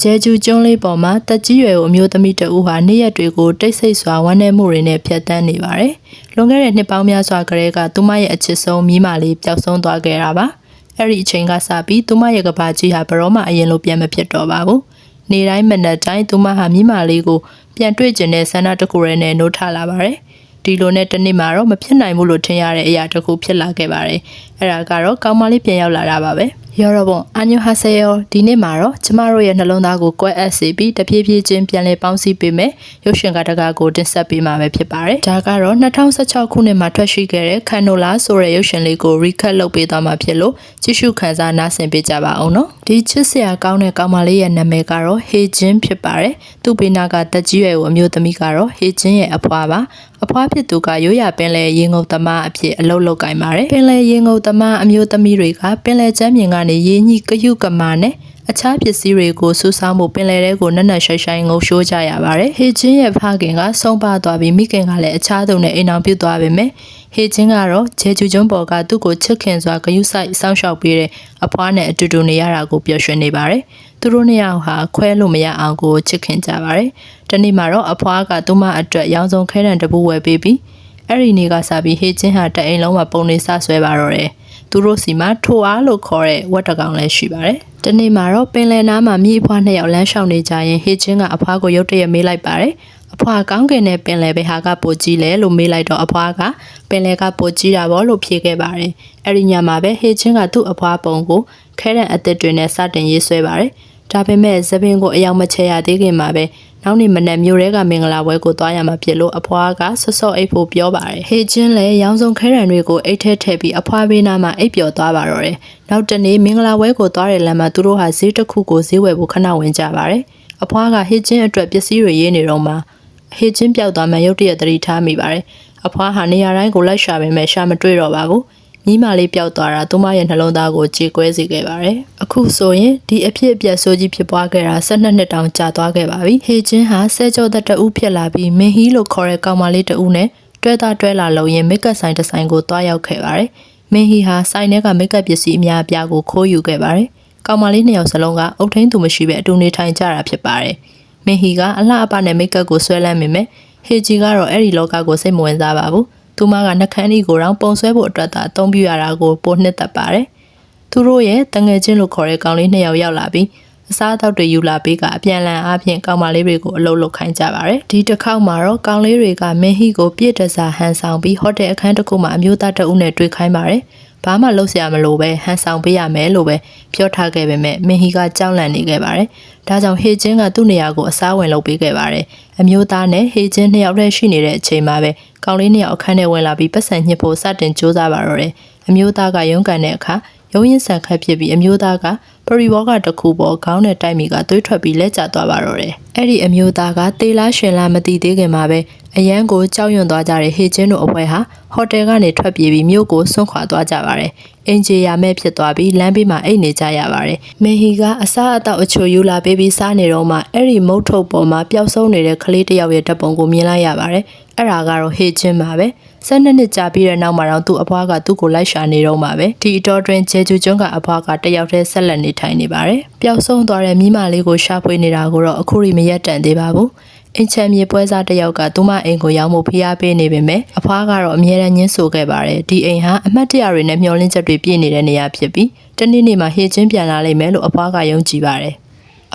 ဂျဲဂျူကျွန်းလေးပေါ်မှာတက်ကြီးရွယ်ကိုအမျိုးသမီးတဦးဟာနေ့ရက်တွေကိုတိတ်ဆိတ်စွာဝမ်းနည်းမှုတွေနဲ့ဖြတ်တန်းနေပါတယ်။လွန်ခဲ့တဲ့နှစ်ပေါင်းများစွာကတည်းကသူမရဲ့အချစ်ဆုံးမိမလေးပျောက်ဆုံးသွားခဲ့တာပါ။အဲ့ဒီအချိန်ကစပြီးသူမရဲ့ကဘာကြီးဟာဘရောမှအရင်လိုပြန်မဖြစ်တော့ပါဘူး။နေ့တိုင်းမနက်တိုင်းသူမဟာမိမလေးကိုပြန်တွေ့ကျင်တဲ့ဆန္ဒတစ်ခုရဲနဲ့နှိုးထလာပါတယ်။ဒီလိုနဲ့တစ်နေ့မှာတော့မဖြစ်နိုင်ဘူးလို့ထင်ရတဲ့အရာတစ်ခုဖြစ်လာခဲ့ပါတယ်။အဲ့ဒါကတော့ကောင်းမလေးပြန်ရောက်လာတာပါပဲ။ရောတော့ဘွန်အာညိုဟာဆေယောဒီနေ့မှာတော့ကျမတို့ရဲ့နှလုံးသားကိုကွဲအပ်စေပြီးတပြေးပြေးချင်းပြန်လည်ပေါင်းစည်းပေးမယ်ရုပ်ရှင်ကတကားကိုတင်ဆက်ပေးမှာပဲဖြစ်ပါတယ်။ဒါကတော့2016ခုနှစ်မှာထွက်ရှိခဲ့တဲ့ခန်နိုလာဆိုတဲ့ရုပ်ရှင်လေးကို recap လုပ်ပေးသွားမှာဖြစ်လို့ကြည့်ရှုခန်းစားနားဆင်ပေးကြပါအောင်နော်။ဒီချစ်စရာကောင်းတဲ့ကောင်မလေးရဲ့နာမည်ကတော့ဟေဂျင်းဖြစ်ပါတယ်။သူ့ဘေးနာကတက်ကြီးရွယ်ကိုအမျိုးသမီးကတော့ဟေဂျင်းရဲ့အဖွားပါ။အဖွားဖြစ်သူကရိုးရပင်လယ်ရေငုပ်သမားအဖြစ်အလုပ်လုပ်ကင်ပါတယ်။ပင်လယ်ရေငုပ်သမားအမျိုးသမီးတွေကပင်လယ်ကျမ်းမြင်ကနေရေညှိကယုကမာနဲ့အခြားပစ္စည်းတွေကိုစူးစောင်းမှုပင်လယ်ထဲကိုနက်နက်ရှိုင်းရှိုင်းငုံရှိုးကြရပါတယ်။ဟေချင်းရဲ့ဖခင်ကဆုံးပါသွားပြီးမိခင်ကလည်းအခြားသူနဲ့အိမ်အောင်ပြုတ်သွားပေမဲ့ဟေချင်းကတော့ဂျေဂျူကျွန်းပေါ်ကသူ့ကိုချစ်ခင်စွာဂယုဆိုင်စောင့်ရှောက်ပေးတဲ့အဖွားနဲ့အတူတူနေရတာကိုပျော်ရွှင်နေပါတယ်။သူတို့နှစ်ယောက်ဟာခွဲလို့မရအောင်ကိုချစ်ခင်ကြပါတယ်။တနေ့မှာတော့အဖွားကသူမအတွက်ရောင်စုံခဲတံတပူဝယ်ပေးပြီးအဲ့ဒီနေ့ကစပြီးဟေချင်းဟာတအိမ်လုံးမှာပုံနေဆဆွဲပါတော့တယ်။ သူတို့စီမှာထိုအားလို့ခေါ်တဲ့ဝက်တကောင်လည်းရှိပါတယ်။ဒီနေ့မှာတော့ပင်လယ်နားမှာမိအဖွားနှစ်ယောက်လမ်းလျှောက်နေကြရင်ဟေချင်းကအဖွားကိုရုတ်တရက်မေးလိုက်ပါတယ်။အဖွားကောင်းကင်နဲ့ပင်လယ်ဘယ်ဟာကပိုကြီးလဲလို့မေးလိုက်တော့အဖွားကပင်လယ်ကပိုကြီးတာပေါ့လို့ဖြေခဲ့ပါတယ်။အဲ့ဒီညမှာပဲဟေချင်းကသူ့အဖွားပုံကိုခဲတဲ့အသစ်တွေနဲ့စတင်ရေးဆွဲပါတယ်။ဒါပေမဲ့သပင်ကိုအယောင်မချဲရသေးခင်မှာပဲ နောက်နေ့မနက်မြို့ရဲကမင်္ဂလာပွဲကိုသွားရမှာဖြစ်လို့အဖွားကဆော့ဆော့အိတ်ဖို့ပြောပါတယ်ဟေချင်းလည်းရောင်စုံခဲရံတွေကိုအိတ်ထဲထည့်ပြီးအဖွားဘေးနားမှာအိတ်ပျော်သွားပါတော့တယ်နောက်တနေ့မင်္ဂလာပွဲကိုသွားတဲ့လမ်းမှာသူတို့ဟာဈေးတစ်ခုကိုဈေးဝယ်ဖို့ခဏဝင်ကြပါတယ်အဖွားကဟေချင်းအတွက်ပစ္စည်းတွေရေးနေတော့မှဟေချင်းပျောက်သွားမှရုတ်တရက်သတိထားမိပါတယ်အဖွားဟာနေရာတိုင်းကိုလိုက်ရှာပေမဲ့ရှာမတွေ့တော့ပါဘူး မိမလေးပျောက်သွားတာသူမရဲ့နှလုံးသားကိုကြေကွဲစေခဲ့ပါတယ်။အခုဆိုရင်ဒီအဖြစ်အပျက်ဆိုးကြီးဖြစ်ပွားခဲ့တာ12နှစ်တောင်ကြာသွားခဲ့ပါပြီ။ဟေချင်းဟာဆဲကြောသက်တအုပ်ဖြစ်လာပြီးမင်းဟီလို့ခေါ်တဲ့ကောင်မလေးတဦးနဲ့တွဲသားတွဲလာလုံရင်မိတ်ကပ်ဆိုင်တစ်ဆိုင်ကိုတွားရောက်ခဲ့ပါတယ်။မင်းဟီဟာဆိုင်ထဲကမိတ်ကပ်ပစ္စည်းအများအပြားကိုခိုးယူခဲ့ပါတယ်။ကောင်မလေးနှစ်ယောက်စလုံးကအုတ်ထင်းသူမရှိပဲအတူနေထိုင်ကြတာဖြစ်ပါတယ်။မင်းဟီကအလှအပနဲ့မိတ်ကပ်ကိုဆွဲလန်းမိမယ်။ဟေဂျီကတော့အဲ့ဒီလောကကိုစိတ်မဝင်စားပါဘူး။ သူမကနှကန်းဤကိုတော့ပုံဆွဲဖို့အတွက်သာအသုံးပြုရတာကိုပိုနှစ်သက်ပါတယ်။သူတို့ရဲ့တငယ်ချင်းလို့ခေါ်တဲ့ကောင်လေးနှစ်ယောက်ရောက်လာပြီးအစားအသောက်တွေယူလာပြီးကအပြန်လန်အားဖြင့်ကောင်မလေးတွေကိုအလုပ်လုပ်ခိုင်းကြပါတယ်။ဒီတစ်ခေါက်မှာတော့ကောင်လေးတွေကမင်းဟီကိုပြည့်တစားဟန်ဆောင်ပြီးဟိုတယ်အခန်းတစ်ခုမှာအမျိုးသားတအုပ်နဲ့တွေ့ခိုင်းပါတယ်။ ဘာမှလုပ်စရာမလိုပဲဟန်ဆောင်ပေးရမယ်လို့ပဲပြောထားခဲ့ပေမဲ့မင်းဟီကကြောက်လန့်နေခဲ့ပါတယ်။ဒါကြောင့်ဟေချင်းကသူ့နေရာကိုအစားဝင်လုပ်ပေးခဲ့ပါတယ်။အမျိုးသားနဲ့ဟေချင်းနှစ်ယောက်တည်းရှိနေတဲ့အချိန်မှာပဲကောင်လေးနှစ်ယောက်အခန်းထဲဝင်လာပြီးပတ်စံညှစ်ဖို့စတင်ကြိုးစားပါတော့တယ်။အမျိုးသားကရုန်းကန်တဲ့အခါရုံးရင်ဆန်ခတ်ဖြစ်ပြီးအမျိုးသားကပရိဘောကတစ်ခုပေါ်ခေါင်းနဲ့တိုက်မိကသွေးထွက်ပြီးလက်ကျသွားပါတော့တယ်။အဲ့ဒီအမျိုးသားကတေလားရှင်လားမသိသေးခင်မှာပဲ အရန်ကိုကြောက်ရွံ့သွားကြတဲ့ဟေချင်းတို့အဖွဲဟာဟိုတယ်ကနေထွက်ပြေးပြီးမြို့ကိုဆွန့်ခွာသွားကြပါတယ်။အင်ဂျီယာမဲ့ဖြစ်သွားပြီးလမ်းဘေးမှာအိတ်နေကြရပါတယ်။မေဟီကအစားအသောက်အချိုယူလာပေးပြီးစားနေတော့မှအဲ့ဒီမုတ်ထုတ်ပေါ်မှာပျောက်ဆုံးနေတဲ့ကလေးတစ်ယောက်ရဲ့ဓာတ်ပုံကိုမြင်လိုက်ရပါတယ်။အဲ့ဒါကတော့ဟေချင်းပါပဲ။၁၂နှစ်ကြာပြီးတဲ့နောက်မှာတော့သူ့အဖွားကသူ့ကိုလိုက်ရှာနေတော့မှာပဲဒီအတော်တွင်ဂျေဂျူကျွန်းကအဖွားကတယောက်တည်းဆက်လက်နေထိုင်နေပါတယ်ပျောက်ဆုံးသွားတဲ့မိမလေးကိုရှာဖွေနေတာကိုတော့အခုရိမရက်တန်သေးပါဘူး အင်ချမ်းမြေပွဲစားတစ်ယောက်ကသူမအိမ်ကိုရောက်မှုဖိအားပေးနေပေမဲ့အဖွားကတော့အမြဲတမ်းညှင်းဆိုခဲ့ပါတယ်ဒီအိမ်ဟာအမတ်တရတွေနဲ့မျှော်လင့်ချက်တွေပြည့်နေတဲ့နေရာဖြစ်ပြီးတနေ့နေ့မှာဟေချင်းပြန်လာလိမ့်မယ်လို့အဖွားကယုံကြည်ပါတယ်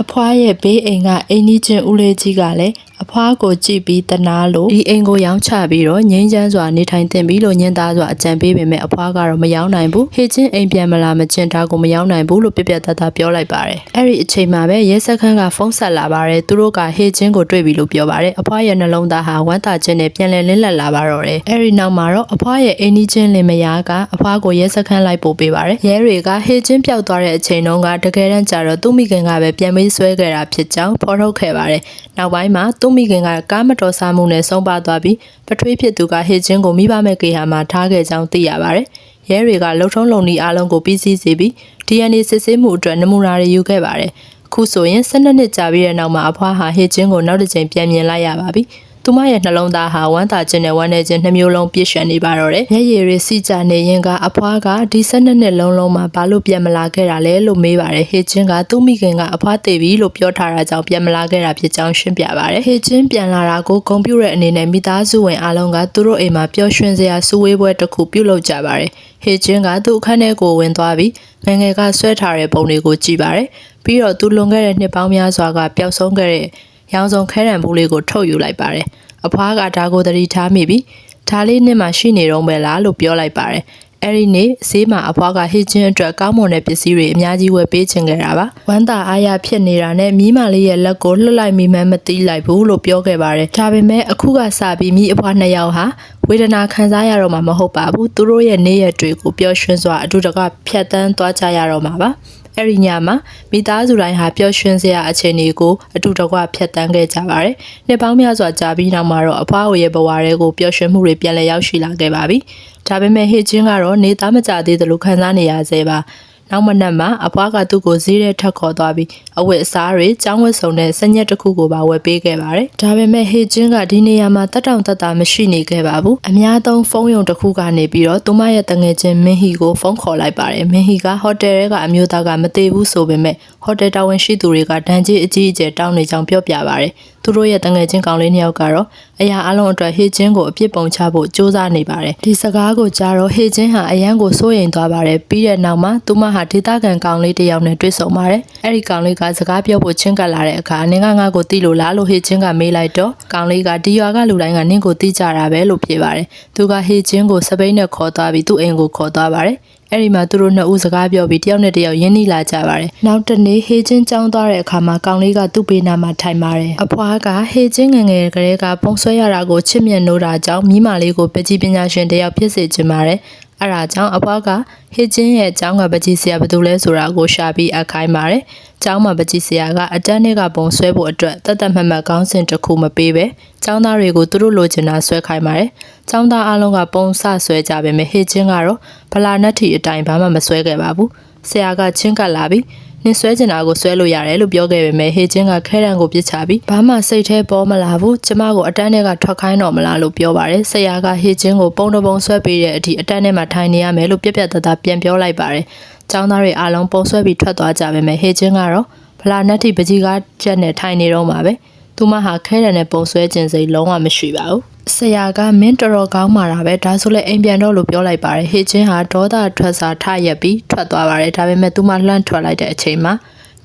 အဖွားရဲ့ဘေးအိမ်ကအိမ်ကြီးချင်းဦးလေးကြီးကလည်းအဖွားကိုကြည့်ပြီးတနာလို့ဒီအိမ်ကိုရောင်းချပြီးတော့ငိမ့်ချမ်းစွာနေထိုင်သင့်ပြီလို့ညင်သားစွာအကြံပေးပေမဲ့အဖွားကတော့မရောင်းနိုင်ဘူးဟေချင်းအိမ်ပြန်မလာမချင်းတာကိုမရောင်းနိုင်ဘူးလို့ပြပြတတ်တာပြောလိုက်ပါတယ်အဲ့ဒီအချိန်မှာပဲရဲစခန်းကဖုန်းဆက်လာပါတယ်သူတို့ကဟေချင်းကိုတွေ့ပြီလို့ပြောပါတယ်အဖွားရဲ့နှလုံးသားဟာဝမ်းသာခြင်းနဲ့ပြန်လည်လင်းလက်လာပါတော့တယ်အဲ့ဒီနောက်မှာတော့အဖွားရဲ့အိမ်ကြီးချင်းလင်မယားကအဖွားကိုရဲစခန်းလိုက်ပို့ပေးပါတယ်ရဲတွေကဟေချင်းပျောက်သွားတဲ့အချိန်တုန်းကတကယ်တမ်းကျတော့သူ့မိခင်ကပဲပြန်ပြီးဆွဲခဲ့တာဖြစ်ကြောင်းဖော်ထုတ်ခဲ့ပါတယ်နောက်ပိုင်းမှာသူ့မိခင်ကကားမတော်စားမှုနဲ့ဆုံးပါသွားပြီးပထွေးဖြစ်သူကဟေချင်းကိုမိဘမဲ့ကေဟာမှာထားခဲ့ကြောင်းသိရပါတယ်။ရဲတွေကလှုပ်ထုံးလုံနီအားလုံးကိုပြီးစီးစေပြီး DNA စစ်ဆေးမှုအတွက်နမူနာတွေယူခဲ့ပါတယ်။အခုဆိုရင်12နှစ်ကြာပြီးတဲ့နောက်မှာအဖွားဟာဟေချင်းကိုနောက်တစ်ကြိမ်ပြန်မြင်လိုက်ရပါပြီ။ သူမရဲ့နှလုံးသားဟာဝမ်းသာခြင်းနဲ့ဝမ်းနည်းခြင်းနှမျိုးလုံးပြည့်စုံနေပါတော့တယ်။မျက်ရည်တွေစီကြနေရင်ကအဖွားကဒီ၁၂နှစ်လုံးလုံးမှာဘာလို့ပြန်မလာခဲ့တာလဲလို့မေးပါတယ်။ဟေချင်းကသူ့မိခင်ကအဖွားတည်ပြီလို့ပြောထားတာကြောင့်ပြန်မလာခဲ့တာဖြစ်ကြောင်းရှင်းပြပါတယ်။ဟေချင်းပြန်လာတာကိုဂုံပြူတဲ့အနေနဲ့မိသားစုဝင်အားလုံးကသူတို့အိမ်မှာပျော်ရွှင်စရာစုဝေးပွဲတစ်ခုပြုလုပ်ကြပါတယ်။ဟေချင်းကသူ့အခန်းထဲကိုဝင်သွားပြီးငယ်ငယ်ကဆွဲထားတဲ့ပုံတွေကိုကြည့်ပါတယ်။ပြီးတော့သူလွန်ခဲ့တဲ့နှစ်ပေါင်းများစွာကပျောက်ဆုံးခဲ့တဲ့ ရောင်စုံခဲရံဘူးလေးကိုထုတ်ယူလိုက်ပါတယ်။အဖွားကဒါကိုသတိထားမိပြီးဒါလေးနှစ်မှရှိနေတော့ပဲလားလို့ပြောလိုက်ပါတယ်။အဲ့ဒီနေ့ဈေးမှာအဖွားကဟစ်ချင်းအတွက်ကောင်းမွန်တဲ့ပစ္စည်းတွေအများကြီးဝယ်ပေးချင်ခဲ့တာပါ။ဝမ်းသာအားရဖြစ်နေတာနဲ့မိမလေးရဲ့လက်ကိုလှုပ်လိုက်မိမှန်းမသိလိုက်ဘူးလို့ပြောခဲ့ပါတယ်။ဒါပေမဲ့အခုကစပြီးမိအဖွားနှစ်ယောက်ဟာဝေဒနာခံစားရတော့မှာမဟုတ်ပါဘူး။သူတို့ရဲ့နေ့ရက်တွေကိုပျော်ရွှင်စွာအတူတကဖြတ်တန်းသွားကြရတော့မှာပါ။ အဲ့ဒီညမှာမိသားစုတိုင်းဟာပျော်ရွှင်စရာအခြေအနေကိုအတူတကွဖြတ်တန်းခဲ့ကြပါတယ်။နှစ်ပေါင်းများစွာကြာပြီးနောက်မှာတော့အဖွားအိုရဲ့ဘဝတွေကိုပျော်ရွှင်မှုတွေပြန်လည်ရောက်ရှိလာခဲ့ပါပြီ။ဒါပေမဲ့ဟစ်ချင်းကတော့နေသားမကြသေးသလိုခံစားနေရဆဲပါ။ နောက်မနက်မှာအဖွားကသူ့ကိုဈေးထဲထပ်ခေါ်သွားပြီးအဝတ်အစားတွေចောင်းဝတ်စုံနဲ့စညက်တစ်ခုကိုပါဝယ်ပေးခဲ့ပါတယ်။ဒါပေမဲ့ဟေချင်းကဒီနေရာမှာတက်တောင်တက်တာမရှိနေခဲ့ပါဘူး။အများသုံးဖုန်းယုံတစ်ခုကနေပြီးတော့သူမရဲ့တငယ်ချင်းမင်းဟီကိုဖုန်းခေါ်လိုက်ပါတယ်။မင်းဟီကဟိုတယ်ထဲကအမျိုးသားကမသေးဘူးဆိုပေမဲ့ဟိုတယ်တာဝန်ရှိသူတွေကဒဏ်ကြီးအကြီးအကျယ်တောင်းနေကြောင်းပြောပြပါတယ်။သူတို့ရဲ့တငယ်ချင်းကောင်လေးနှစ်ယောက်ကတော့အရာအလုံးအတွက်ဟေချင်းကိုအပြစ်ပုံချဖို့စူးစမ်းနေပါတယ်ဒီစကားကိုကြားတော့ဟေချင်းဟာအရန်ကိုစိုးရိမ်သွားပါတယ်ပြီးတဲ့နောက်မှာသူမဟာဒေသခံကောင်လေးတစ်ယောက်နဲ့တွေ့ဆုံပါတယ်အဲ့ဒီကောင်လေးကစကားပြောဖို့ချင်းကပ်လာတဲ့အခါနင်းကငါ့ကိုတီးလို့လားလို့ဟေချင်းကမေးလိုက်တော့ကောင်လေးကဒီရွာကလူတိုင်းကနင်းကိုတီးကြတာပဲလို့ဖြေပါတယ်သူကဟေချင်းကိုစပိန်နဲ့ခေါ်သွားပြီးသူ့အိမ်ကိုခေါ်သွားပါတယ် အဲ့ဒီမှာသူတို့နှစ်ဦးစကားပြောပြီးတယောက်နဲ့တယောက်ရင်းနှီးလာကြပါတယ်။နောက်တနေ့ဟေချင်းចောင်းသွားတဲ့အခါမှာကောင်လေးကသူ့ဘေးနားမှာထိုင်ပါတယ်။အဖွားကဟေချင်းငယ်ငယ်ကလေးကပုံဆွဲရတာကိုချစ်မြတ်နိုးတာကြောင့်မိမလေးကိုပကြီးပညာရှင်တယောက်ဖြစ်စေချင်ပါတယ်။ အဲ့ဒါကြောင့်အဖွားကဟစ်ချင်းရဲ့အကြောင်းကပကြီးဆရာဘယ်သူလဲဆိုတာကိုရှာပြီးအခိုင်းပါတယ်။ကျောင်းမှာပကြီးဆရာကအတန်းတွေကပုံဆွဲဖို့အတွက်တတ်တတ်မှတ်မှတ်ခေါင်းစဉ်တစ်ခုမပေးပဲကျောင်းသားတွေကိုသူတို့လိုချင်တာဆွဲခိုင်းပါတယ်။ကျောင်းသားအလုံးကပုံစဆွဲကြပေမဲ့ဟစ်ချင်းကတော့ဗလာနက်ထီအတိုင်းဘာမှမဆွဲခဲ့ပါဘူး။ဆရာကချင်းကပ်လာပြီး နင်ဆွဲကျင်တာကိုဆွဲလို့ရတယ်လို့ပြောခဲ့ပေမဲ့ဟေချင်းကခဲတံကိုပြစ်ချပြီးဘာမှစိတ်แท้ပေါ်မလာဘူးကျမကိုအတန်းထဲကထွက်ခိုင်းတော့မလားလို့ပြောပါတယ်ဆရာကဟေချင်းကိုပုံတပုံဆွဲပေးတဲ့အထိအတန်းထဲမှာထိုင်နေရမယ်လို့ပြက်ပြက်သားသားပြန်ပြောလိုက်ပါတယ်ကျောင်းသားတွေအားလုံးပုံဆွဲပြီးထွက်သွားကြပေမဲ့ဟေချင်းကတော့ဗလာနက်တီပကြီးကားချက်နဲ့ထိုင်နေတော့မှာပဲ သူမဟာခဲတံနဲ့ပုံဆွဲခြင်းစိတ်လုံးဝမရှိပါဘူးဆရာကမင်းတော်တော်ကောင်းမာတာပဲဒါဆိုလဲအိမ်ပြန်တော့လို့ပြောလိုက်ပါတယ်ဟေချင်းဟာဒေါသထွက်စာထရက်ပြီးထွက်သွားပါတယ်ဒါပေမဲ့သူမလှမ်းထွက်လိုက်တဲ့အချိန်မှာ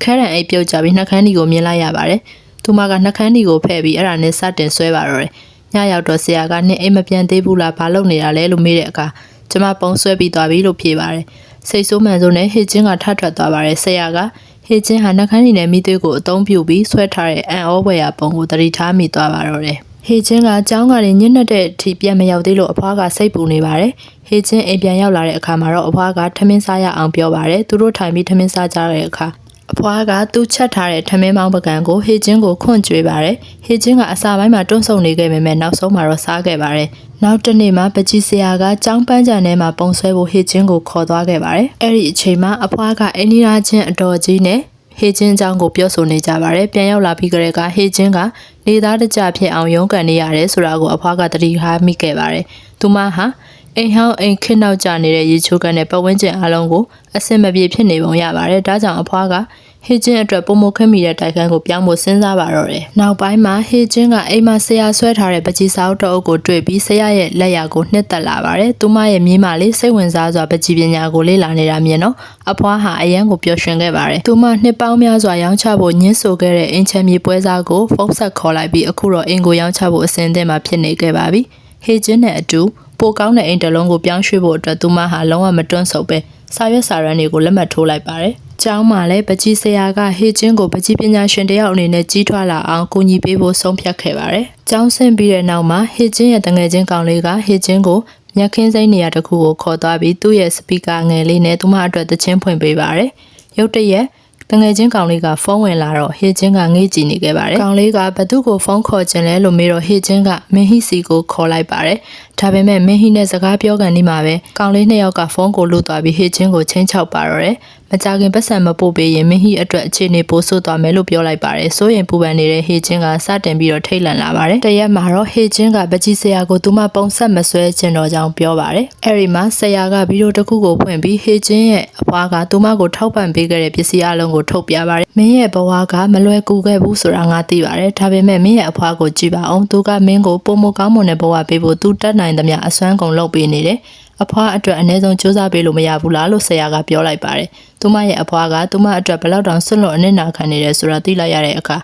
ခဲရန်အိပ်ပြုတ်ကြပြီးနှကန်းဒီကိုမြင်လိုက်ရပါတယ်သူမကနှကန်းဒီကိုဖဲ့ပြီးအဲ့ဒါနဲ့စတင်ဆွဲပါတော့တယ်ညရောက်တော့ဆရာကနှင်းအိမ်မပြန်သေးဘူးလားဘာလုပ်နေတာလဲလို့မေးတဲ့အခါကျမပုံဆွဲပြီးသွားပြီလို့ဖြေပါတယ်စိတ်ဆိုးမှန်ဆိုနဲ့ဟေချင်းကထထွက်သွားပါတယ်ဆရာက ဟေချင်းဟာနှကန်းဒီနဲ့မိသွေးကိုအသုံးပြုပြီးဆွဲထားတဲ့အန်ဩဘွယ်ရပုံကိုတတိထားမိသွားပါတော့တယ်ဟေချင်းကကြောင်းကနေညှက်နှက်တဲ့အထိပြန်မရောက်သေးလို့အဖွားကစိတ်ပူနေပါတယ်။ဟေချင်းအိမ်ပြန်ရောက်လာတဲ့အခါမှာတော့အဖွားကထမင်းစားရအောင်ပြောပါတယ်။သူတို့ထိုင်ပြီးထမင်းစားကြတဲ့အခါ အဖွားကသူ့ချက်ထားတဲ့ထမင်းမောင်းပကံကိုဟေချင်းကိုခွန့်ကြွေးပါတယ်။ဟေချင်းကအစာပိုင်းမှာတွန်းဆုံနေခဲ့ပေမဲ့နောက်ဆုံးမှာတော့စားခဲ့ပါတယ်။နောက်တနေ့မှာပကြီးဆရာကကြောင်းပန်းကြံထဲမှာပုံဆွဲဖို့ဟေချင်းကိုခေါ်သွားခဲ့ပါတယ်။အဲ့ဒီအချိန်မှာအဖွားကအင်းနီရာချင်းအတော်ကြီးနဲ့ဟေချင်းချောင်းကိုပြောဆိုနေကြပါတယ်ပြန်ရောက်လာပြီးကြတဲ့ကဟေချင်းကနေသားတကြဖြစ်အောင်ရုန်းကန်နေရတယ်ဆိုတာကိုအဖွားကသတိထားမိခဲ့ပါတယ်သူမဟာ အိမ်ဟောင်းအိမ်ခင်းနောက်ကျနေတဲ့ရေချိုးကန်တဲ့ပတ်ဝန်းကျင်အလုံးကိုအစင်မပြေဖြစ်နေပုံရပါတယ်ဒါကြောင့်အဖွားကဟေချင်းအတွက်ပုံမခက်မိတဲ့တိုက်ခန်းကိုပြောင်းဖို့စဉ်းစားပါတော့တယ်။နောက်ပိုင်းမှာဟေချင်းကအိမ်မှာဆရာဆွဲထားတဲ့ပကြီးစာအုပ်တအုပ်ကိုတွေ့ပြီးဆရာရဲ့လက်ရာကိုနှစ်သက်လာပါတယ်။သူမရဲ့မြေးမလေးစိတ်ဝင်စားစွာပကြီးပညာကိုလေ့လာနေတာမြင်တော့အဖွားဟာအရန်ကိုပျော်ရွှင်ခဲ့ပါတယ်။သူမနှစ်ပေါင်းများစွာရောင်းချဖို့ညှင်းဆိုခဲ့တဲ့အင်ချမ်းမြေပွဲစားကိုဖုန်းဆက်ခေါ်လိုက်ပြီးအခုတော့အင်ကိုရောင်းချဖို့အစဉ်အသင့်မှာဖြစ်နေခဲ့ပါပြီ။ဟေချင်းနဲ့အတူ ပိုကောင်းတဲ့အိမ်တစ်လုံးကိုပြောင်းရွှေ့ဖို့အတွက်သူမဟာလုံးဝမတွန့်ဆုတ်ပဲစာရွက်စာတမ်းတွေကိုလက်မှတ်ထိုးလိုက်ပါတယ်။ကျောင်းမှာလည်းပကြီးဆရာကဟေချင်းကိုပကြီးပညာရှင်တယောက်အနေနဲ့ကြီးထွားလာအောင်ကူညီပေးဖို့ဆုံးဖြတ်ခဲ့ပါတယ်။ကျောင်းဆင်းပြီးတဲ့နောက်မှာဟေချင်းရဲ့တငယ်ချင်းကောင်လေးကဟေချင်းကိုမြက်ခင်းစိမ့်နေရာတစ်ခုကိုခေါ်သွားပြီးသူ့ရဲ့စပီကာငယ်လေးနဲ့သူမအတွက်တချင်းဖွင့်ပေးပါတယ်။ရုတ်တရက်တငယ်ချင်းကောင်လေးကဖုန်းဝင်လာတော့ဟေချင်းကငေးကြည့်နေခဲ့ပါတယ်။ကောင်လေးကဘသူ့ကိုဖုန်းခေါ်ခြင်းလဲလို့မေးတော့ဟေချင်းကမင်းဟီစီကိုခေါ်လိုက်ပါတယ်။ ဒါဒါပေမဲ့မင်းဟီနဲ့စကားပြောကန်ဒီမှာပဲကောင်လေးနှစ်ယောက်ကဖုန်းကိုလုသွားပြီးဟေချင်းကိုချင်းချောက်ပါတော့တယ်မကြခင်ပတ်စံမပို့ပေးရင်မင်းဟီအတွက်အခြေအနေပိုဆိုးသွားမယ်လို့ပြောလိုက်ပါတယ်စိုးရင်ပူပန်နေတဲ့ဟေချင်းကစတင်ပြီးတော့ထိတ်လန့်လာပါတယ်တရက်မှာတော့ဟေချင်းကပကြီးဆရာကိုသူမပုံဆက်မဆွဲချင်တော့ကြောင်းပြောပါတယ်အဲ့ဒီမှာဆရာကဗီဒီယိုတစ်ခုကိုဖွင့်ပြီးဟေချင်းရဲ့အဖွားကသူမကိုထောက်ပံ့ပေးခဲ့တဲ့ပစ္စည်းအလုံးကိုထုတ်ပြပါတယ်မင်းရဲ့ဘဝကမလွယ်ကူခဲ့ဘူးဆိုတာငါသိပါတယ်ဒါပေမဲ့မင်းရဲ့အဖွားကိုကြည့်ပါအောင်သူကမင်းကိုပုံမကောင်းမွန်တဲ့ဘဝပေးဖို့သူတတ်နိုင်သမျှအစွမ်းကုန်လုပ်ပေးနေတယ်အဖွားအတွက်အ ਨੇ ဆုံးစူးစမ်းပေးလို့မရဘူးလားလို့ဆရာကပြောလိုက်ပါတယ်။သူမရဲ့အဖွားကသူမအတွက်ဘယ်လောက်တောင်ဆွလွတ်အနစ်နာခံနေတယ်ဆိုတာသိလိုက်ရတဲ့အခါ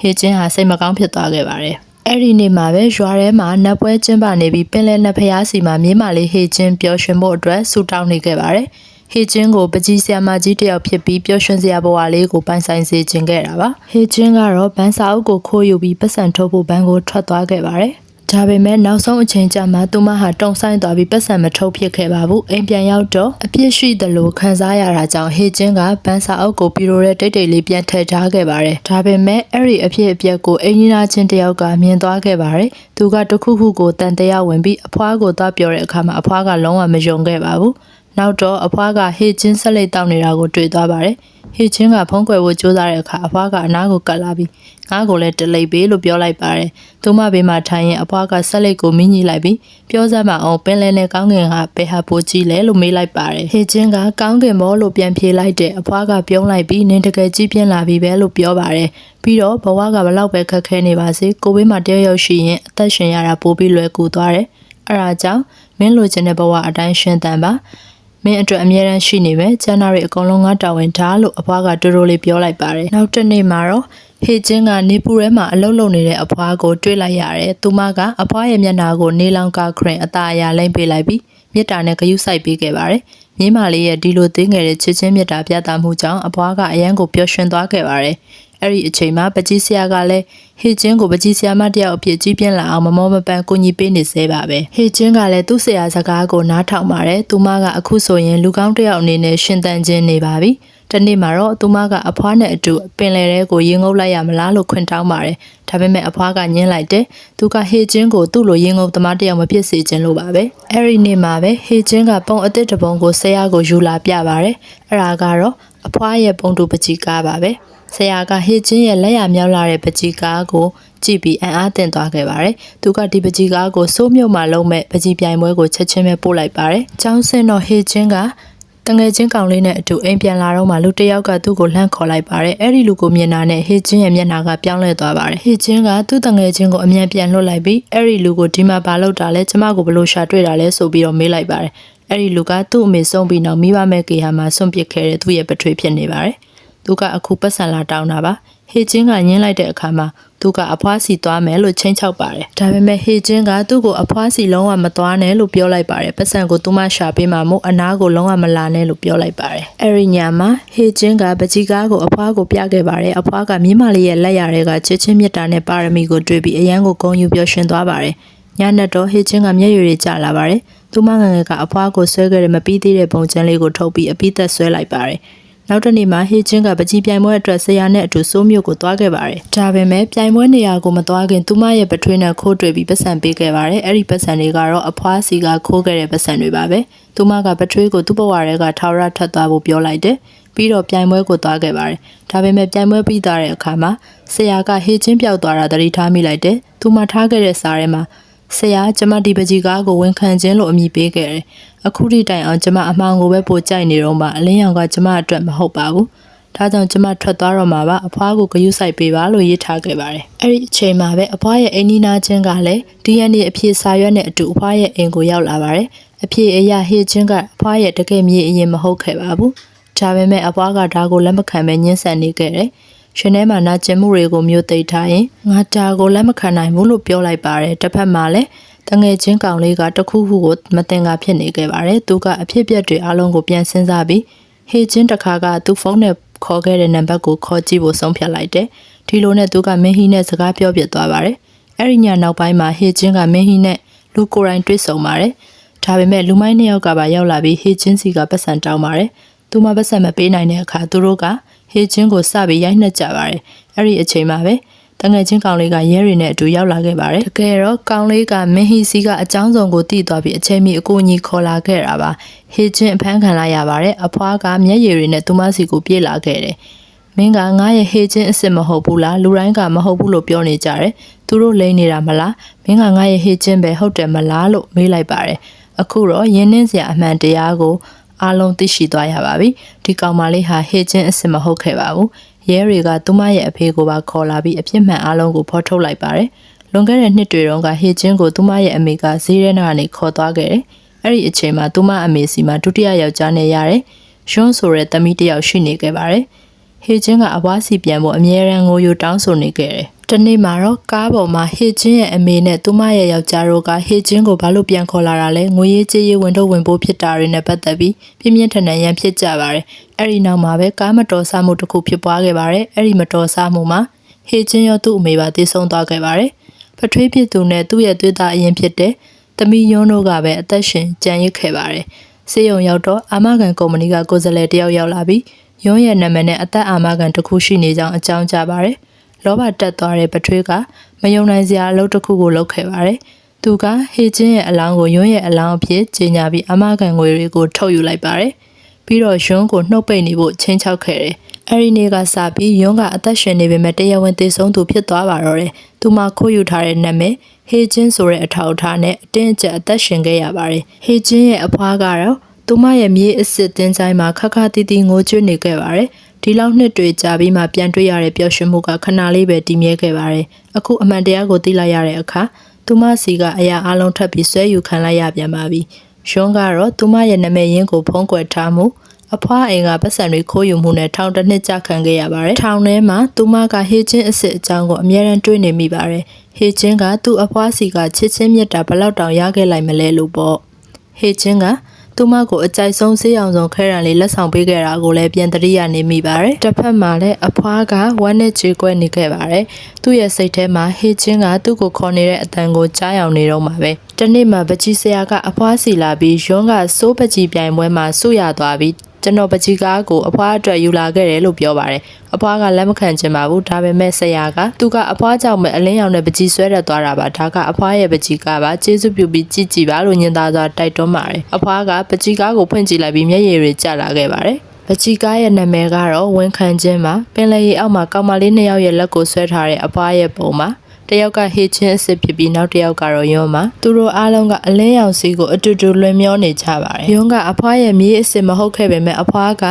ဟေချင်းဟာစိတ်မကောင်းဖြစ်သွားခဲ့ပါတယ်။အဲ့ဒီနေ့မှာပဲရွာထဲမှာနတ်ပွဲကျင်းပနေပြီးပင်လယ်နတ်ဖျားစီမှာမြေးမာလေးဟေချင်းပျော်ရွှင်ဖို့အတွက်ဆူတောင်းနေခဲ့ပါတယ်။ဟေချင်းကိုပကြီးဆရာမကြီးတယောက်ဖြစ်ပြီးပျော်ရွှင်စရာဘဝလေးကိုပိုင်ဆိုင်စေခြင်းခဲ့တာပါ။ဟေချင်းကတော့ဘန်းစာအုပ်ကိုခိုးယူပြီးပတ်စံထုတ်ဖို့ဘန်းကိုထွက်သွားခဲ့ပါတယ်။ ဒါပေမဲ့နောက်ဆုံးအချိန်ကျမှသူမဟာတုံဆိုင်သွားပြီးပတ်စံမထုတ်ဖြစ်ခဲ့ပါဘူးအိမ်ပြန်ရောက်တော့အပြစ်ရှိသလိုခံစားရတာကြောင့်ဟေချင်းကဘန်းစာအုပ်ကိုပြီးတော့တဲ့တိတ်တိတ်လေးပြန်ထည့်ထားခဲ့ပါတယ်ဒါပေမဲ့အဲ့ဒီအဖြစ်အပျက်ကိုအင်ဂျင်နာချင်းတယောက်ကမြင်သွားခဲ့ပါတယ်သူကတခုခုကိုတန်တရားဝင်ပြီးအဖွားကိုသွားပြောတဲ့အခါမှာအဖွားကလုံးဝမယုံခဲ့ပါဘူးနောက်တော့အဖွားကဟေချင်းဆက်လက်တောက်နေတာကိုတွေ့သွားပါတယ်ဟေချင်းကဖုံးကွယ်ဖို့ကြိုးစားတဲ့အခါအဖွားကအနားကိုကတ်လာပြီး ငါ့ကိုလည်းတလိပ်ပေးလို့ပြောလိုက်ပါတယ်။သူမဘေးမှာထိုင်ရင်အဖွားကဆက်လက်ကိုမင်းကြီးလိုက်ပြီးပြောစမ်းမအောင်ပင်လယ်နဲ့ကောင်းကင်ကဘယ်ဟာပိုကြည့်လဲလို့မေးလိုက်ပါတယ်။ဟေချင်းကကောင်းကင်ဘောလို့ပြန်ဖြေလိုက်တဲ့အဖွားကပြုံးလိုက်ပြီးနင်းတကယ်ကြည့်ပြင်းလာပြီပဲလို့ပြောပါတယ်။ပြီးတော့ဘဝကဘလောက်ပဲခက်ခဲနေပါစေကိုဘေးမှာတယောက်ယောက်ရှိရင်အသက်ရှင်ရတာပိုပြီးလွယ်ကူသွားတယ်။အဲဒါကြောင့်မင်းလိုချင်တဲ့ဘဝအတိုင်းရှင်သန်ပါ။မင်းအတွက်အမြဲတမ်းရှိနေပဲကျန်တာတွေအကုန်လုံးငါတာဝန်ထားလို့အဖွားကတိုးတိုးလေးပြောလိုက်ပါတယ်နောက်တစ်နေ့မှာတော့ ဟေချင်းကနေပူထဲမှာအလုတ်လုံနေတဲ့အဖွားကိုတွေ့လိုက်ရတယ်သူမကအဖွားရဲ့မျက်နှာကိုနေလောင်ကခရင်အตาအရာလိမ့်ပေးလိုက်ပြီးမြစ်တာနဲ့ဂယုစိုက်ပေးခဲ့ပါတယ်မြင်းမလေးရဲ့ဒီလိုသေးငယ်တဲ့ချစ်ချင်းမြတ်တာပြသမှုကြောင့်အဖွားကအရန်ကိုပျော်ရွှင်သွားခဲ့ပါတယ်အဲ့ဒီအချိန်မှာပကြီးဆရာကလည်းဟေချင်းကိုပကြီးဆရာမတယောက်အဖြစ်ကြီးပြင်းလာအောင်မမောမပန်းကိုညီပေးနေသေးပါပဲဟေချင်းကလည်းသူ့ဆရာစကားကိုနားထောင်ပါတယ်သူမကအခုဆိုရင်လူကောင်းတယောက်အနေနဲ့ရှင်သန်ခြင်းနေပါပြီ တနေ့မှာတော့သူမကအဖွားနဲ့အတူပင်လယ်ထဲကိုရင်ငုပ်လိုက်ရမလားလို့ခွင်တောင်းပါတယ်။ဒါပေမဲ့အဖွားကညင်းလိုက်တယ်။သူကဟေချင်းကိုသူ့လိုရင်ငုပ်သမားတယောက်မဖြစ်စေချင်လို့ပါပဲ။အဲ့ဒီနေ့မှာပဲဟေချင်းကပုံအစ်စ်တစ်ပုံကိုဆရာကိုယူလာပြပါတယ်။အဲ့ဒါကတော့အဖွားရဲ့ပုံတူပကြီးကားပါပဲ။ဆရာကဟေချင်းရဲ့လက်ရမြောက်လာတဲ့ပကြီးကားကိုကြည့်ပြီးအံ့အားသင့်သွားခဲ့ပါတယ်။သူကဒီပကြီးကားကိုစိုးမြုပ်မှလုံးမဲ့ပကြီးပြိုင်ပွဲကိုချက်ချင်းပဲပို့လိုက်ပါတယ်။ကျောင်းစင်တော့ဟေချင်းက တငယ်ချင်းကောင်လေးနဲ့အတူအိမ်ပြန်လာတော့မှလူတစ်ယောက်ကသူ့ကိုလှမ်းခေါ်လိုက်ပါတယ်အဲ့ဒီလူကိုမြင်တာနဲ့ဟေချင်းရဲ့မျက်နှာကပြောင်းလဲသွားပါတယ်ဟေချင်းကသူ့တငယ်ချင်းကိုအမြန်ပြန်လွှတ်လိုက်ပြီးအဲ့ဒီလူကိုဒီမှာဘာလုပ်တာလဲကျမကိုဘလို့ရှာတွေ့တာလဲဆိုပြီးတော့မေးလိုက်ပါတယ်အဲ့ဒီလူကသူ့အမေဆုံးပြီးနောက်မိဘမဲ့ကေဟာမှာဆွန့်ပစ်ခဲ့တဲ့သူ့ရဲ့ပထွေးဖြစ်နေပါတယ် သူကအခုပတ်စံလာတောင်းတာပါဟေချင်းကညင်းလိုက်တဲ့အခါမှာသူကအဖွားစီသွားမယ်လို့ချင်းချောက်ပါတယ်ဒါပေမဲ့ဟေချင်းကသူ့ကိုအဖွားစီလုံးဝမသွားနဲ့လို့ပြောလိုက်ပါတယ်ပတ်စံကိုသူမရှာပေးမှမို့အနားကိုလုံးဝမလာနဲ့လို့ပြောလိုက်ပါတယ်အဲ့ဒီညမှာဟေချင်းကပကြီးကားကိုအဖွားကိုပြခဲ့ပါတယ်အဖွားကမြင်းမလေးရဲ့လက်ရတွေကချစ်ချင်းမြတ်တာနဲ့ပါရမီကိုတွေ့ပြီးအရန်ကိုဂုဏ်ယူပျော်ရွှင်သွားပါတယ်ညနေတော့ဟေချင်းကမျက်ရည်တွေကျလာပါတယ်သူမငငယ်ကအဖွားကိုဆွဲခဲ့တဲ့မပြီးသေးတဲ့ပုံချမ်းလေးကိုထုတ်ပြီးအပိသက်ဆွဲလိုက်ပါတယ် နောက်တစ်နေ့မှာဟေချင်းကပကြီးပြိုင်ပွဲအတွက်ဆရာနဲ့အတူစိုးမြို့ကိုသွားခဲ့ပါတယ်။ဒါပေမဲ့ပြိုင်ပွဲနေရာကိုမသွားခင်သူမရဲ့ပထွေးနဲ့ခိုးတွေ့ပြီးပတ်စံပေးခဲ့ပါတယ်။အဲ့ဒီပတ်စံတွေကတော့အဖွားစီကခိုးခဲ့တဲ့ပတ်စံတွေပါပဲ။သူမကပထွေးကိုသူ့ဘဝထဲကထာဝရထပ်သွားဖို့ပြောလိုက်တယ်။ပြီးတော့ပြိုင်ပွဲကိုသွားခဲ့ပါတယ်။ဒါပေမဲ့ပြိုင်ပွဲပြီးသွားတဲ့အခါမှာဆရာကဟေချင်းပြောက်သွားတာသတိထားမိလိုက်တယ်။သူမထားခဲ့တဲ့စားထဲမှာ ဆရာကျမဒီပကြီးကားကိုဝန်ခံခြင်းလို့အမည်ပေးခဲ့တယ်။အခုထိတိုင်အောင်ကျမအမှောင်ကိုပဲပိုကြိုက်နေတော့မှအလင်းရောင်ကကျမအတွက်မဟုတ်ပါဘူး။ဒါကြောင့်ကျမထွက်သွားတော့မှာပါအဖွားကိုဂယုစိုက်ပေးပါလို့ရေးထားခဲ့ပါတယ်။အဲ့ဒီအချိန်မှာပဲအဖွားရဲ့အိမ်နီးနားချင်းကလည်း DNA အဖြစ်စာရွက်နဲ့အတူအဖွားရဲ့အိမ်ကိုရောက်လာပါတယ်။အဖြစ်အရာဟေချင်းကအဖွားရဲ့တကယ်မြေအရင်မဟုတ်ခဲ့ပါဘူး။ဒါပေမဲ့အဖွားကဒါကိုလက်မခံပဲညှင်းဆန်နေခဲ့တယ်။ ရှင်ထဲမှာနာကျင်မှုတွေကိုမျိုးသိထားရင်ငါတာကိုလက်မခံနိုင်ဘူးလို့ပြောလိုက်ပါတယ်။တစ်ဖက်မှာလည်းတငယ်ချင်းကောင်လေးကတခုခုကိုမတင်ကားဖြစ်နေခဲ့ပါတယ်။သူကအဖြစ်ပြက်တွေအလုံးကိုပြန်စဉ်းစားပြီးဟေချင်းတစ်ခါကသူ့ဖုန်းနဲ့ခေါ်ခဲ့တဲ့နံပါတ်ကိုခေါ်ကြည့်ဖို့ဆုံးဖြတ်လိုက်တယ်။ဒီလိုနဲ့သူကမင်းဟီနဲ့စကားပြောပြသွားပါတယ်။အဲ့ဒီညနောက်ပိုင်းမှာဟေချင်းကမင်းဟီနဲ့လူကိုယ်တိုင်တွေ့ဆုံပါတယ်။ဒါပေမဲ့လူမိုင်းနှစ်ယောက်ကပါရောက်လာပြီးဟေချင်းစီကပတ်စံတောင်းပါတယ်။သူမပတ်စံမပေးနိုင်တဲ့အခါသူတို့က ဟေချင်းကိုစပြီးရိုက်နှက်ကြပါတယ်။အဲ့ဒီအချိန်မှာပဲတငယ်ချင်းကောင်လေးကရဲတွေနဲ့အတူရောက်လာခဲ့ပါတယ်တကယ်တော့ကောင်လေးကမင်းဟီစီကအကြောင်းစုံကိုသိသွားပြီးအချိန်မီအကူအညီခေါ်လာခဲ့တာပါဟေချင်းအဖမ်းခံလိုက်ရပါတယ်အဖွားကမျက်ရည်တွေနဲ့သူမစီကိုပြေးလာခဲ့တယ်မင်းကငါရဲ့ဟေချင်းအစ်စ်မဟုတ်ဘူးလားလူတိုင်းကမဟုတ်ဘူးလို့ပြောနေကြတယ်သူတို့လိမ့်နေတာမလားမင်းကငါရဲ့ဟေချင်းပဲဟုတ်တယ်မလားလို့မေးလိုက်ပါတယ်အခုတော့ရင်းနှင်းစရာအမှန်တရားကို အားလုံးသိရှိသွားရပါပြီဒီကောင်မလေးဟာဟေချင်းအစ်စ်မဟုတ်ခဲ့ပါဘူးရဲတွေကသူမရဲ့အဖေကိုပါခေါ်လာပြီးအပြစ်မှန်အားလုံးကိုဖော်ထုတ်လိုက်ပါတယ်လွန်ခဲ့တဲ့နှစ်တွေတုန်းကဟေချင်းကိုသူမရဲ့အမေကဈေးရဲနာကနေခေါ်သွားခဲ့တယ်အဲ့ဒီအချိန်မှာသူမအမေစီမှာဒုတိယယောက်ျားနဲ့ရတယ်ရွှန်းဆိုတဲ့သမီးတစ်ယောက်ရှိနေခဲ့ပါတယ် ဟေချင်းကအဘွားစီပြန်ဖို့အမြဲတမ်းငိုယိုတောင်းဆိုနေခဲ့တယ်တနေ့မှာတော့ကားပေါ်မှာဟေချင်းရဲ့အမေနဲ့သူမရဲ့ယောက်ျားတို့ကဟေချင်းကိုဘာလို့ပြန်ခေါ်လာတာလဲငွေရေးကြေးရေးဝင်တော့ဝင်ဖို့ဖြစ်တာတွေနဲ့ပတ်သက်ပြီးပြင်းပြင်းထန်ထန်ရန်ဖြစ်ကြပါတယ်အဲ့ဒီနောက်မှာပဲကားမတော်ဆမှုတစ်ခုဖြစ်ပွားခဲ့ပါတယ်အဲ့ဒီမတော်ဆမှုမှာဟေချင်းရောသူ့အမေပါတည်ဆုံသွားခဲ့ပါတယ်ပထွေးဖြစ်သူနဲ့သူ့ရဲ့သွေးသားအရင်ဖြစ်တဲ့သမီးယွန်းတို့ကပဲအသက်ရှင်ကြံရစ်ခဲ့ပါတယ်စေယုံရောက်တော့အာမခံကုမ္ပဏီကကိုယ်စားလှယ်တယောက်ရောက်လာပြီး ယွန်းရဲ့နာမည်နဲ့အသက်အာမခံတစ်ခုရှိနေကြောင်းအကြောင်းကြားပါတယ်လောဘတက်သွားတဲ့ပထွေးကမယုံနိုင်စရာအလုပ်တစ်ခုကိုလုပ်ခဲ့ပါတယ်။သူကဟေချင်းရဲ့အလောင်းကိုယွန်းရဲ့အလောင်းအဖြစ်ကြီးညာပြီးအမကန်ငွေတွေကိုထုတ်ယူလိုက်ပါတယ်။ပြီးတော့ယွန်းကိုနှုတ်ပိတ်နေဖို့ချင်းချောက်ခဲ့တယ်။အဲဒီနေ့ကစပြီးယွန်းကအသက်ရှင်နေပေမဲ့တရားဝင်သေဆုံးသူဖြစ်သွားပါတော့တယ်။သူမှခိုးယူထားတဲ့နာမည်ဟေချင်းဆိုတဲ့အထောက်အထားနဲ့အတင်းအကျပ်အသက်ရှင်ခဲ့ရပါတယ်။ဟေချင်းရဲ့အဖွားကတော့ သူမရဲ့မြေအစ်စ်တင်းဆိုင်မှာခက်ခါတီးတီးငိုကြွနေခဲ့ပါတယ်။ဒီလောက်နှစ်တွေကြာပြီးမှပြန်တွေ့ရတဲ့ပျော်ရွှင်မှုကခဏလေးပဲတည်မြဲခဲ့ပါတယ်။အခုအမှန်တရားကိုသိလိုက်ရတဲ့အခါသူမစီကအရာအလုံးထပ်ပြီးဆွဲယူခံလိုက်ရပြန်ပါပြီ။ရှွန်းကတော့သူမရဲ့နာမည်ရင်းကိုဖုံးကွယ်ထားမှုအဖွားအိမ်ကပတ်စံတွေခိုးယူမှုနဲ့ထောင်တစ်နှစ်ကြာခံခဲ့ရပါတယ်။ထောင်ထဲမှာသူမကဟေချင်းအစ်စ်အကြောင်းကိုအမြဲတမ်းတွေးနေမိပါတယ်။ဟေချင်းကသူ့အဖွားစီကချစ်ချင်းမြတ်တာဘလောက်တောင်ရခဲ့လိုက်မလဲလို့ပေါ့။ဟေချင်းက သူမကိုအကြိုက်ဆုံးဆေးရောင်စုံခဲရန်လေးလက်ဆောင်ပေးခဲ့တာကိုလည်းပြန်တရိယာနေမိပါတယ်။တစ်ဖက်မှာလည်းအဖွားကဝမ်းနဲ့ကြေကွက်နေခဲ့ပါတယ်။သူ့ရဲ့စိတ်ထဲမှာဟေချင်းကသူ့ကိုခေါ်နေတဲ့အတန်ကိုကြားယောင်နေတော့မှာပဲ။တနေ့မှပကြီးဆရာကအဖွားစီလာပြီးယွန်းကစိုးပကြီးပြိုင်ပွဲမှာဆုရသွားပြီး ကျွန်တော်ပကြီးကားကိုအဖွားအတွက်ယူလာခဲ့တယ်လို့ပြောပါတယ်။အဖွားကလက်မခံချင်ပါဘူး။ဒါပေမဲ့ဆရာကသူကအဖွားကြောင့်ပဲအလင်းရောင်နဲ့ပကြီးဆွဲရက်သွားတာပါ။ဒါကအဖွားရဲ့ပကြီးကားပါ။ကျေးဇူးပြုပြီးကြည့်ကြည့်ပါလို့ညင်သားစွာတိုက်တွန်းပါတယ်။အဖွားကပကြီးကားကိုဖွင့်ကြည့်လိုက်ပြီးမျက်ရည်တွေကျလာခဲ့ပါတယ်။ပချီကားရဲ့နာမည်ကတော့ဝန်ခံခြင်းမှာပင်လယ်ရေအောက်မှာကောင်မလေးနှစ်ယောက်ရဲ့လက်ကိုဆွဲထားတဲ့အဖွားရဲ့ပုံမှာ တယောက်ကဟေချင်းအစ်စ်ဖြစ်ပြီးနောက်တစ်ယောက်ကတော့ယွန်းမှာသူတို့အားလုံးကအလင်းရောင်စီကိုအတူတူလွင်မျောနေကြပါတယ်ယွန်းကအဖွားရဲ့မြေးအစ်စ်မဟုတ်ခဲ့ပေမဲ့အဖွားက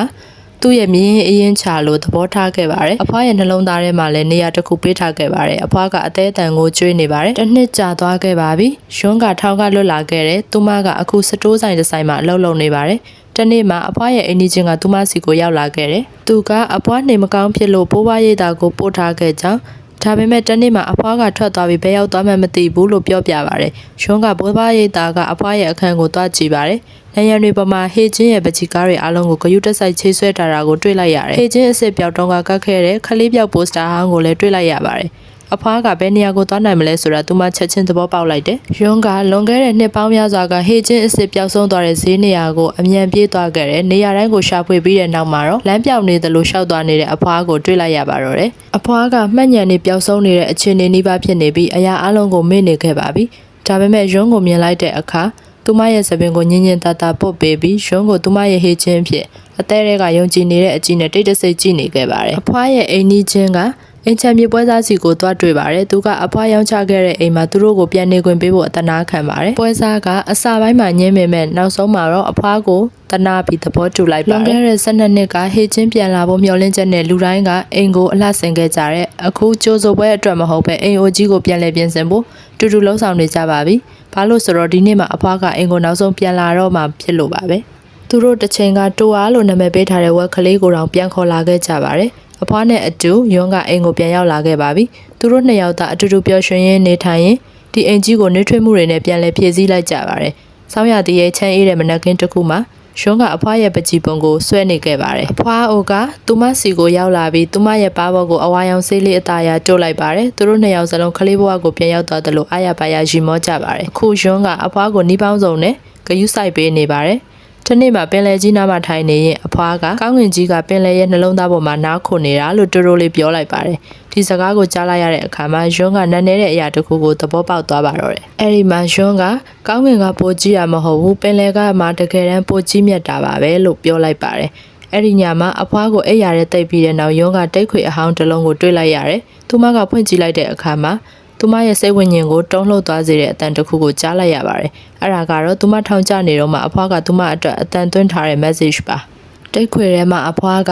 သူ့ရဲ့မြင်းအရင်ချလို့သဘောထားခဲ့ပါတယ်အဖွားရဲ့နှလုံးသားထဲမှာလည်းနေရာတစ်ခုပေးထားခဲ့ပါတယ်အဖွားကအသေးအတန်ကိုကျွေးနေပါတယ်တစ်နှစ်ကြာသွားခဲ့ပါပြီယွန်းကထောက်ကလွတ်လာခဲ့တယ်သူမကအခုစတိုးဆိုင်တစ်ဆိုင်မှာအလုပ်လုပ်နေပါတယ်တနေ့မှာအဖွားရဲ့အင်းကြီးချင်းကသူမစီကိုရောက်လာခဲ့တယ်။သူကအဖွားနေမကောင်းဖြစ်လို့ပိုးပွားရိတ်တာကိုပို့ထားခဲ့ကြောင်း ဒါပေမဲ့တနေ့မှာအဖွားကထွက်သွားပြီးဘယ်ရောက်သွားမှမသိဘူးလို့ပြောပြပါတယ်။ရှွန်းကပိုးပွားရိတ်တာကအဖွားရဲ့အခန်းကိုသွားကြည့်ပါတယ်။နေရံတွေပေါ်မှာဟေချင်းရဲ့ပချီကားတွေအားလုံးကိုဂယုတက်ဆိုင်ချိဆွဲထားတာကိုတွေ့လိုက်ရတယ်။ဟေချင်းအစ်စ်ပြောက်တုံးကကတ်ခဲ့တဲ့ခလေးပြောက်ပိုစတာဟောင်းကိုလည်းတွေ့လိုက်ရပါတယ်။ အဖွားကဘယ်နေရာကိုသွားနိုင်မလဲဆိုတာသူမှချက်ချင်းသဘောပေါက်လိုက်တယ်။ယွန်းကလွန်ခဲ့တဲ့နှစ်ပေါင်းများစွာကဟေချင်းအစ်စ်ပျောက်ဆုံးသွားတဲ့ဈေးနေရာကိုအမြန်ပြေးသွားခဲ့တယ်။နေရာတိုင်းကိုရှာဖွေပြီးတဲ့နောက်မှာတော့လမ်းပြောင်နေသလိုရှောက်သွားနေတဲ့အဖွားကိုတွေ့လိုက်ရပါတော့တယ်။အဖွားကမှတ်ညံနေပျောက်ဆုံးနေတဲ့အခြေအနေနှိပါဖြစ်နေပြီးအရာအလုံးကိုမေ့နေခဲ့ပါပြီ။ဒါပေမဲ့ယွန်းကိုမြင်လိုက်တဲ့အခါသူမရဲ့သပင်ကိုညင်ညင်တတပုတ်ပေးပြီးရွှန်းကိုသူမရဲ့ဟေးချင်းဖြစ်အသေးတွေကယုံကြည်နေတဲ့အကြည့်နဲ့တိတ်တဆိတ်ကြည့်နေခဲ့ပါတယ်။အဖွားရဲ့အိမ်နီးချင်းက အင်ချမ်းမြေပွဲစားစီကိုသွားတွေ့ပါတယ်သူကအဖွားရောင်းချခဲ့တဲ့အိမ်မှာသူတို့ကိုပြန်နေခွင့်ပေးဖို့အတနာခံပါတယ်ပွဲစားကအစာပိုင်းမှာညင်းပေမဲ့နောက်ဆုံးမှာတော့အဖွားကိုတနာပြီးသဘောတူလိုက်ပါတယ်လွန်ခဲ့တဲ့12နှစ်ကဟေချင်းပြန်လာဖို့မျှော်လင့်ချက်နဲ့လူတိုင်းကအိမ်ကိုအလှဆင်ခဲ့ကြတဲ့အခုကြိုးစိုးပွဲအတွက်မဟုတ်ပဲအိမ်အိုကြီးကိုပြန်လည်ပြင်ဆင်ဖို့တူတူလှုံ့ဆော်နေကြပါပြီဘာလို့ဆိုတော့ဒီနေ့မှာအဖွားကအိမ်ကိုနောက်ဆုံးပြန်လာတော့မှဖြစ်လို့ပါပဲသူတို့တစ်ချိန်ကတိုအားလို့နာမည်ပေးထားတဲ့ဝက်ကလေးကိုတောင်ပြန်ခေါ်လာခဲ့ကြပါတယ် အဖွားနဲ့အတူယွန်းကအိမ်ကိုပြန်ရောက်လာခဲ့ပါပြီ။သူတို့နှစ်ယောက်သားအတူတူပျော်ရွှင်ရင်းနေထိုင်ရင်ဒီအိမ်ကြီးကိုနှွေးထွေးမှုတွေနဲ့ပြန်လည်ဖြည့်ဆည်းလိုက်ကြပါတယ်။ဆောင်းရတည်းရဲ့ချမ်းအေးတဲ့မနက်ခင်းတစ်ခုမှာရှုံးကအဖွားရဲ့ပကြီးပုံကိုဆွဲနေခဲ့ပါတယ်။အဖွားအိုကသူမစီကိုရောက်လာပြီးသူမရဲ့ပါဘောကိုအဝါရောင်ဆေးလေးအသားရတိုးလိုက်ပါတယ်။သူတို့နှစ်ယောက်စလုံးခလေးဘဝကိုပြန်ရောက်သွားတယ်လို့အားရပါရရီမောကြပါတယ်။ခုရှုံးကအဖွားကိုနှီးပေါင်းစုံနဲ့ဂယုစိုက်ပေးနေပါတယ်။။ ဒီနေ့မှာပင်လယ်ကြီးနားမှာထိုင်နေရင်အဖွားကကောင်းငင်ကြီးကပင်လယ်ရဲ့နှလုံးသားပေါ်မှာနားခုန်နေတာလို့တူတူလေးပြောလိုက်ပါတယ်။ဒီစကားကိုကြားလိုက်ရတဲ့အခါမှာယွန်းကနန်းနေတဲ့အရာတစ်ခုကိုသဘောပေါက်သွားပါတော့တယ်။အဲဒီမှာယွန်းကကောင်းငင်ကပိုကြီးရမဟုတ်ဘူးပင်လယ်ကမှတကယ်တမ်းပိုကြီးမြတ်တာပါပဲလို့ပြောလိုက်ပါတယ်။အဲ့ဒီညမှာအဖွားကိုအိပ်ရတဲ့တိတ်ပြီးတဲ့နောက်ယွန်းကတိတ်ခွေအဟောင်းတစ်လုံးကိုတွေးလိုက်ရတယ်။သူမကဖွင့်ကြည့်လိုက်တဲ့အခါမှာ သူမရဲ့စိတ်ဝိညာဉ်ကိုတုံးလှုပ်သွားစေတဲ့အတန်တစ်ခုကိုကြားလိုက်ရပါတယ်။အဲ့ဒါကတော့သူမထောင်ကျနေတော့မှအဖွားကသူမအတွက်အတန်သွင်းထားတဲ့ message ပါ။တိတ်ခွေထဲမှာအဖွားက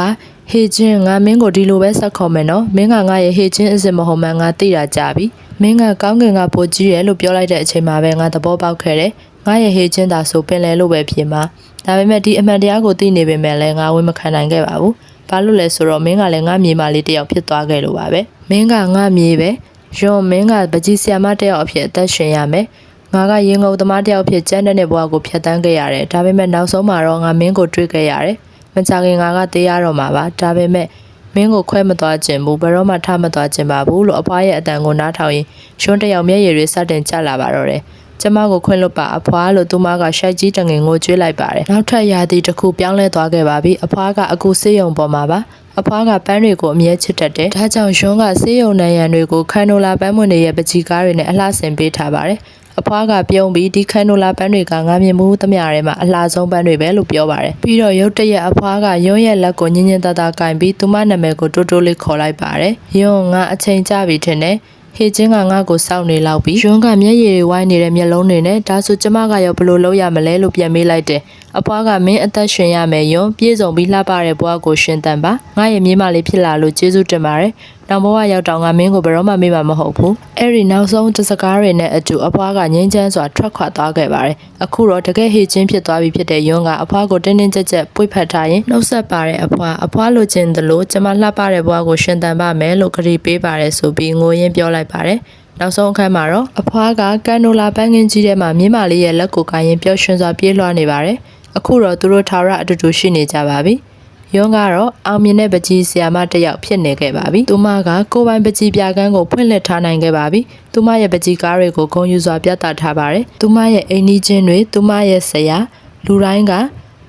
ဟေချင်းငါမင်းကိုဒီလိုပဲဆက်ခေါ်မယ်နော်။မင်းကငါရဲ့ဟေချင်းအစ်စ်မဟုတ်မှန်ငါသိတာကြပြီ။မင်းကကောင်းကင်ကပိုကြီးရဲလို့ပြောလိုက်တဲ့အချိန်မှာပဲငါသဘောပေါက်ခဲ့တယ်။ငါရဲ့ဟေချင်းသာဆိုပင်လဲလို့ပဲဖြစ်မှာ။ဒါပေမဲ့ဒီအမှန်တရားကိုသိနေပေမဲ့လည်းငါဝင်မခံနိုင်ခဲ့ပါဘူး။ဘာလို့လဲဆိုတော့မင်းကလည်းငါမြေမလေးတစ်ယောက်ဖြစ်သွားခဲ့လို့ပါပဲ။မင်းကငါမြေပဲ။ ယွန်မင်းကပကြီးဆီယမတစ်ယောက်အဖြစ်အသက်ရှင်ရမယ်။ငါကရင်ငုံသမားတစ်ယောက်ဖြစ်ကျန်းတဲ့ဘဝကိုဖျက်ဆီးခဲ့ရတယ်။ဒါပေမဲ့နောက်ဆုံးမှာတော့ငါမင်းကိုတွေ့ခဲ့ရတယ်။မကြခင်ငါကတေးရတော့မှာပါ။ဒါပေမဲ့မင်းကိုခွဲမသွားခြင်းဘူးဘယ်တော့မှထမသွားခြင်းပါဘူးလို့အဖွားရဲ့အတန်ကိုနားထောင်ရင်ရွှန်းတစ်ယောက်မျက်ရည်တွေစတင်ကျလာပါတော့တယ်။ကျမကိုခွင့်လွတ်ပါအဖွားလို့သူမကရှိုက်ကြီးတငင်ကိုကျွေးလိုက်ပါတယ်။နောက်ထပ်ရာသီတစ်ခုပြောင်းလဲသွားခဲ့ပါပြီ။အဖွားကအခုစေးရုံပေါ်မှာပါ။ အဖွားကပန်းတွေကိုအမြဲချစ်တတ်တယ်။ဒါကြောင့်ရွှန်းကစေးရုံနံရံတွေကိုခန်နိုလာပန်းမွန်တွေရဲ့ပကြီးကားတွေနဲ့အလှဆင်ပေးထားပါတယ်။အဖွားကပြုံးပြီးဒီခန်နိုလာပန်းတွေကငါမြင်မှုသမျှထဲမှာအလှဆုံးပန်းတွေပဲလို့ပြောပါတယ်။ပြီးတော့ရုတ်တရက်အဖွားကရုံးရဲ့လက်ကိုညင်ညင်တတကင်ပြီးသူမနာမည်ကိုတိုးတိုးလေးခေါ်လိုက်ပါတယ်။ရုံးငါအချိန်ကြပြီထင်တယ်။ ဟေချင်းကငါ့ကိုစောင့်နေလောက်ပြီးယွန်းကမျက်ရည်တွေဝိုင်းနေတဲ့မျက်လုံးတွေနဲ့ဒါဆိုကျမကရောဘယ်လိုလုပ်ရမလဲလို့ပြန်မေးလိုက်တယ်။အဖွားကမင်းအသက်ရှင်ရမယ်ယွန်းပြေဆုံးပြီးလှပတဲ့ဘဝကိုရှင်သန်ပါ။ငါရဲ့မြေမလေးဖြစ်လာလို့ကျေးဇူးတင်ပါတယ်။နောက်ဘဝရောက်တော့ငါမင်းကိုဘယ်တော့မှမေးမှာမဟုတ်ဘူး။အဲ့ဒီနောက်ဆုံးတစကားတွေနဲ့အတူအဖွားကငင်းချမ်းစွာထွက်ခွာသွားခဲ့ပါတယ်။အခုတော့တကယ်ဟေချင်းဖြစ်သွားပြီဖြစ်တဲ့ယွန်းကအဖွားကိုတင်းတင်းကြပ်ကြပ်ပွေဖက်ထားရင်နှုတ်ဆက်ပါတဲ့အဖွားအဖွားလိုချင်သလိုကျမလှပတဲ့ဘဝကိုရှင်သန်ပါမယ်လို့ကြေပေးပါတယ်ဆိုပြီးငိုရင်းပြောလိုက်ပါတယ်။နောက်ဆုံးအခန်းမှာတော့အဖွားကကန်နိုလာပန်းကင်းကြီးထဲမှာမြင်းမလေးရဲ့လက်ကိုကိုင်းရင်ပျော်ရွှင်စွာပြေးလွှားနေပါတယ်။အခုတော့သူတို့ထာဝရအတူတူရှိနေကြပါပြီ။ ရုံးကတော့အောင်မြင်တဲ့ပကြီးဆီယာမတစ်ယောက်ဖြစ်နေခဲ့ပါပြီ။သူမကကိုယ်ပိုင်ပကြီးပြကန်းကိုဖွင့်လှစ်ထားနိုင်ခဲ့ပါပြီ။သူမရဲ့ပကြီးကားတွေကိုဂုံယူစွာပြသထားပါတယ်။သူမရဲ့အိမ်နီးချင်းတွေသူမရဲ့ဆရာလူတိုင်းက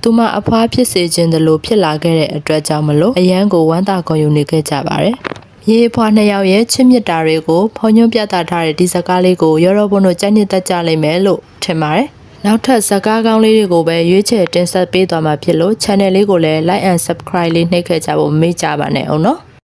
သူမအဖွားဖြစ်စေခြင်းတလို့ဖြစ်လာခဲ့တဲ့အတွက်ကြောင့်မလို့အရန်ကိုဝမ်းသာဂုဏ်ယူနေခဲ့ကြပါတယ်။ရေဖွာနှစ်ယောက်ရဲ့ချစ်မြတ်တာတွေကိုဖုံညွှန်းပြသထားတဲ့ဒီစကားလေးကိုရောရောဘုံတို့ကြိုက်နှစ်သက်ကြလိမ့်မယ်လို့ထင်ပါတယ်။ နောက်ထပ်ဇာကားကောင်းလေးတွေကိုပဲရွေးချယ်တင်ဆက်ပေးသွားမှာဖြစ်လို့ channel လေးကိုလည်း like and subscribe လေးနှိပ်ခဲ့ကြဖို့မေ့ကြပါနဲ့အောင်နော်။